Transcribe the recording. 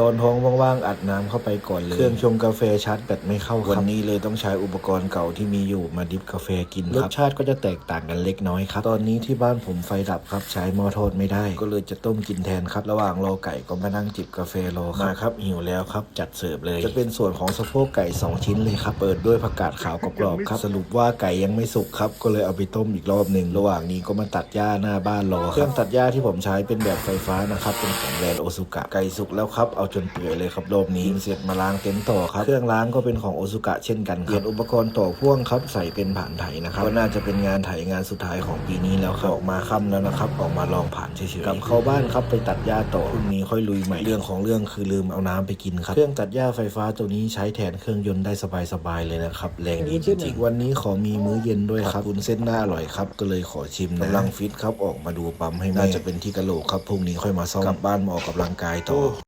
ตอนท้องว่างๆอัดน้ำเข้าไปก่อนเลย เครื่องชงกาแฟชาร์จแบตไม่เข้าครับวันนี้เลยต้องใช้อุปกรณ์เก่าที่มีอยู่มาดิฟกาแฟกินรสชาติก็จะแตกต่างกันเล็กน้อยครับ ตอนนี้ที่บ้านผมไฟดับครับใช้หม้อทอดไม่ได้ ก็เลยจะต้มกินแทนครับ ระหว่างรอไก่ก็มานั่งจิบกาแฟรอครับมาครับหิวแล้วครับ จัดเสิร์ฟเลย จะเป็นส่วนของสะโพกไก่ 2 ชิ้นเลยครับ เปิดด้วยผักกาดขาวกรอบๆครับ สรุปว่าไก่ยังไม่สุกครับ ก็เลยเอาไปต้มอีกรอบหนึ่งระหว่างนี้ก็มาตัดหญ้าหน้าบ้านรอครับเครื่องตัดหญ้าที่ผมใช้เป็นแบบไฟฟ้านะครับเป็นของแบรนด์โอซุกะไก่สุกแล้วครับเอาจนเปื่อยเลยครับรอบนี้เสร็จมาล้างเต็นท์ต่อครับ เครื่องล้างก็เป็นของโอซุกะเช่นกันครับเปลี่ยนอุปกรณ์ต่อพ่วงครับใส่เป็นผ่านไถนะครับก็น่าจะเป็นงานไถงานสุดท้ายของปีนี้แล้วครับออกมาค่ำแล้วนะครับออกมาลองผ่านเฉยๆกลับเข้าบ้านครับไปตัดหญ้าต่อพรุ่งนี้ค่อยลุยใหม่เรื่องของเรื่องคือลืมเอาน้ำไปกินครับเครื่องตัดหญ้าไฟฟ้าตัวนี้ใช้แทนเครื่องยนต์ได้สบายๆเลยนะครับแรงดีจริงๆวันนี้ขอมีมื้อเย็นด้วยครับคุณเส้นหน้าอร่อยครับก็เลยขอชิมนะกำลังฟิตครับออกมาดูปั๊มให้แม่น่าจะเป็นที่กะโหลกครับพรุ่งนี้ค่อยมาซ่อมกลับบ้านมาออกกำลังกายต่อ